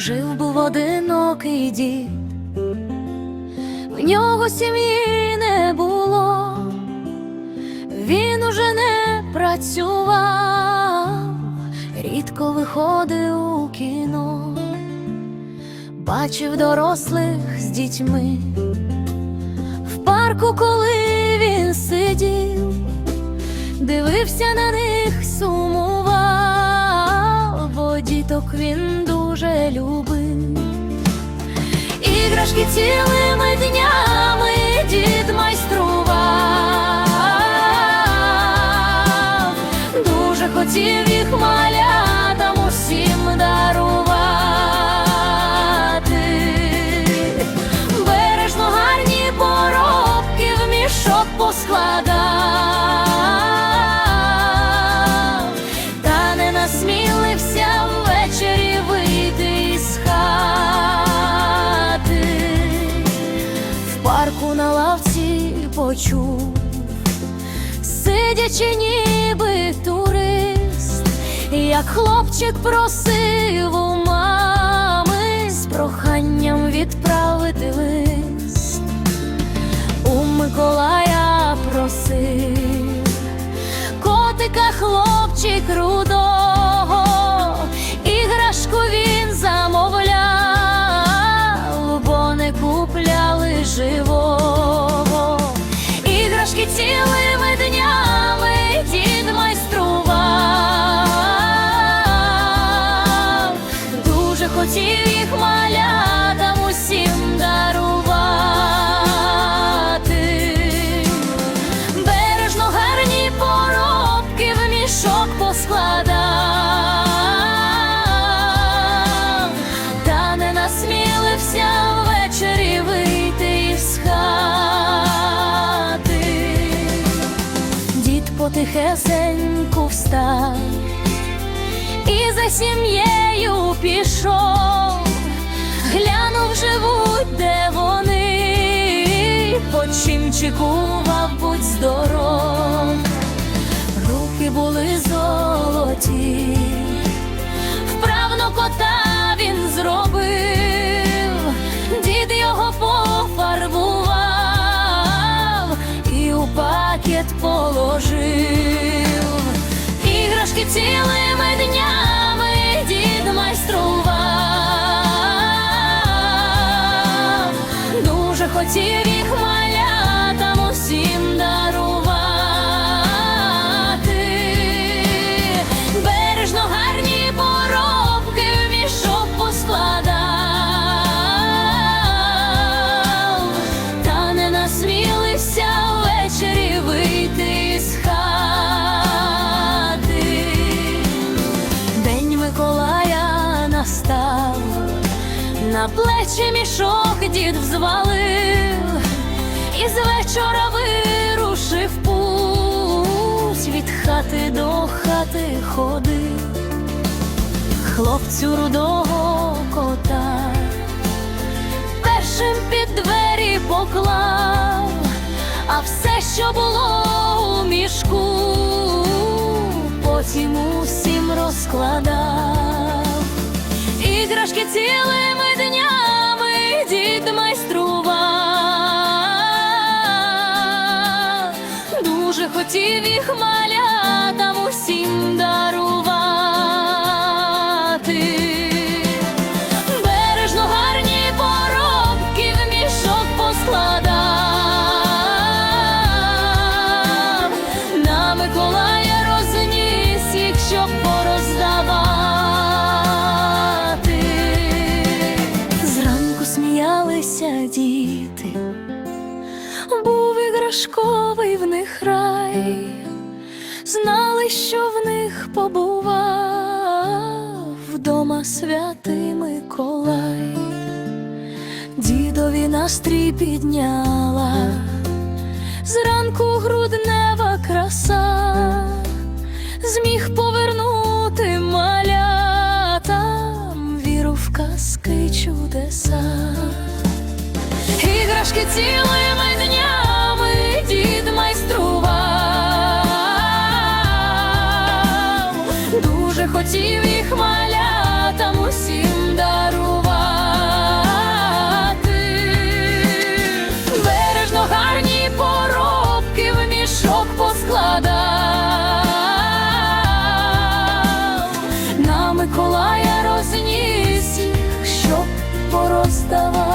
жив був одинокий дід, в нього сім'ї не було, він уже не працював, рідко виходив у кіно, бачив дорослих з дітьми. В парку, коли він сидів, дивився на них, сумував, бо діток він дуже любив. Іграшки цілими днями почув, сидячи ніби турист, як хлопчик просив у мами з проханням відправити лист. У Миколая просив котика хлопчик рудого, Дід потихесеньку встав і за сім'єю пішов, глянув, живуть, де вони, почимчикував, будь здоров, руки були золоті, вправно кота він Іграшки цілими днями дід майстрував, дуже хотів на плечі мішок дід взвалив, і з вечора вирушив путь від хати до хати ходив, хлопцю рудого кота першим під двері поклав, а все, що було у мішку, потім усім розкладав. Іграшки цілими дуже хотів їх малятам усім дарувати. Бережно гарні поробки в мішок поскладав, на Миколая розніс їх, щоб пороздавати. Зранку сміялися діти, був іграшковий побував вдома святий Миколай, дідові настрій підняла, зранку груднева краса, зміг повернути малятам віру в казки чудеса. Іграшки цілими квітів і хмалятам усім дарувати, бережно гарні поробки в мішок поскладав, на Миколая розніс їх, щоб пороздавав.